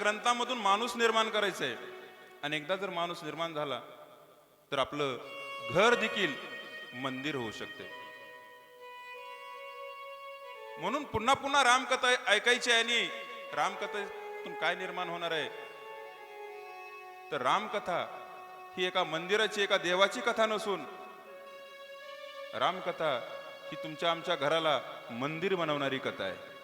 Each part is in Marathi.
ग्रंथामधून माणूस निर्माण करायचं आहे आणि एकदा जर माणूस निर्माण झाला तर आपलं घर देखील मंदिर होऊ शकते. म्हणून पुन्हा पुन्हा रामकथा ऐकायची आहे आणि रामकथेतून काय निर्माण होणार आहे? तर रामकथा ही एका मंदिराची एका देवाची कथा नसून रामकथा ही तुमच्या आमच्या घराला मंदिर बनवणारी कथा आहे.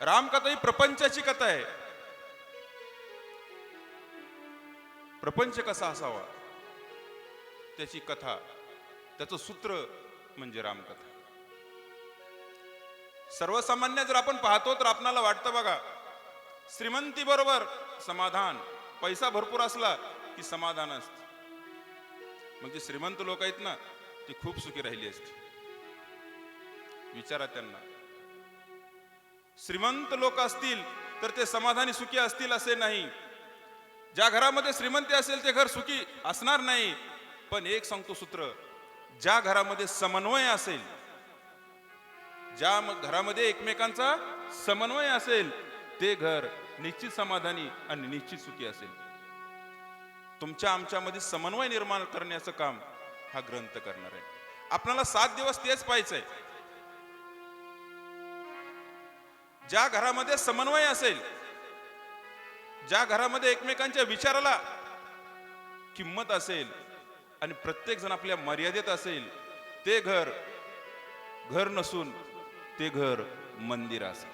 रामकथा ही प्रपंचाची कथा आहे. प्रपंच कसा असावा? त्याची कथा त्याचं सूत्र म्हणजे रामकथा सर्वसामान्य जर आपण पाहतो तर आपणाला वाटतं बघा श्रीमंती बरोबर समाधान पैसा भरपूर असला की समाधान असत. मग म्हणजे श्रीमंत लोक आहेत ना ती खूप सुखी राहिली असते. विचारा त्यांना. श्रीमंत लोक असतील तर ते समाधानी सुखी असतील असे नाही. ज्या घरामध्ये श्रीमंती असेल ते घर सुखी असणार नाही. पण एक सांगतो सूत्र ज्या घरामध्ये समन्वय असेल ज्या घरामध्ये एकमेकांचा समन्वय असेल ते घर निश्चित समाधानी आणि निश्चित सुखी असेल. तुमच्या आमच्यामध्ये समन्वय निर्माण करण्याचं काम हा ग्रंथ करणार. आहे आपल्याला सात दिवस तेच पाहायचंय. ज्या घरामध्ये समन्वय असेल ज्या घरामध्ये एकमेकांच्या विचाराला किंमत असेल आणि प्रत्येक जण आपल्या मर्यादेत असेल ते घर घर नसून ते घर मंदिर असेल.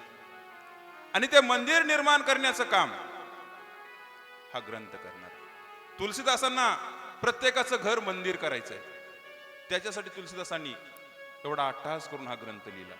आणि ते मंदिर निर्माण करण्याचं काम हा ग्रंथ करणार. तुलसीदासांना प्रत्येकाचं घर मंदिर करायचंय. त्याच्यासाठी तुलसीदासांनी एवढा अट्टहास करून हा ग्रंथ लिहिला.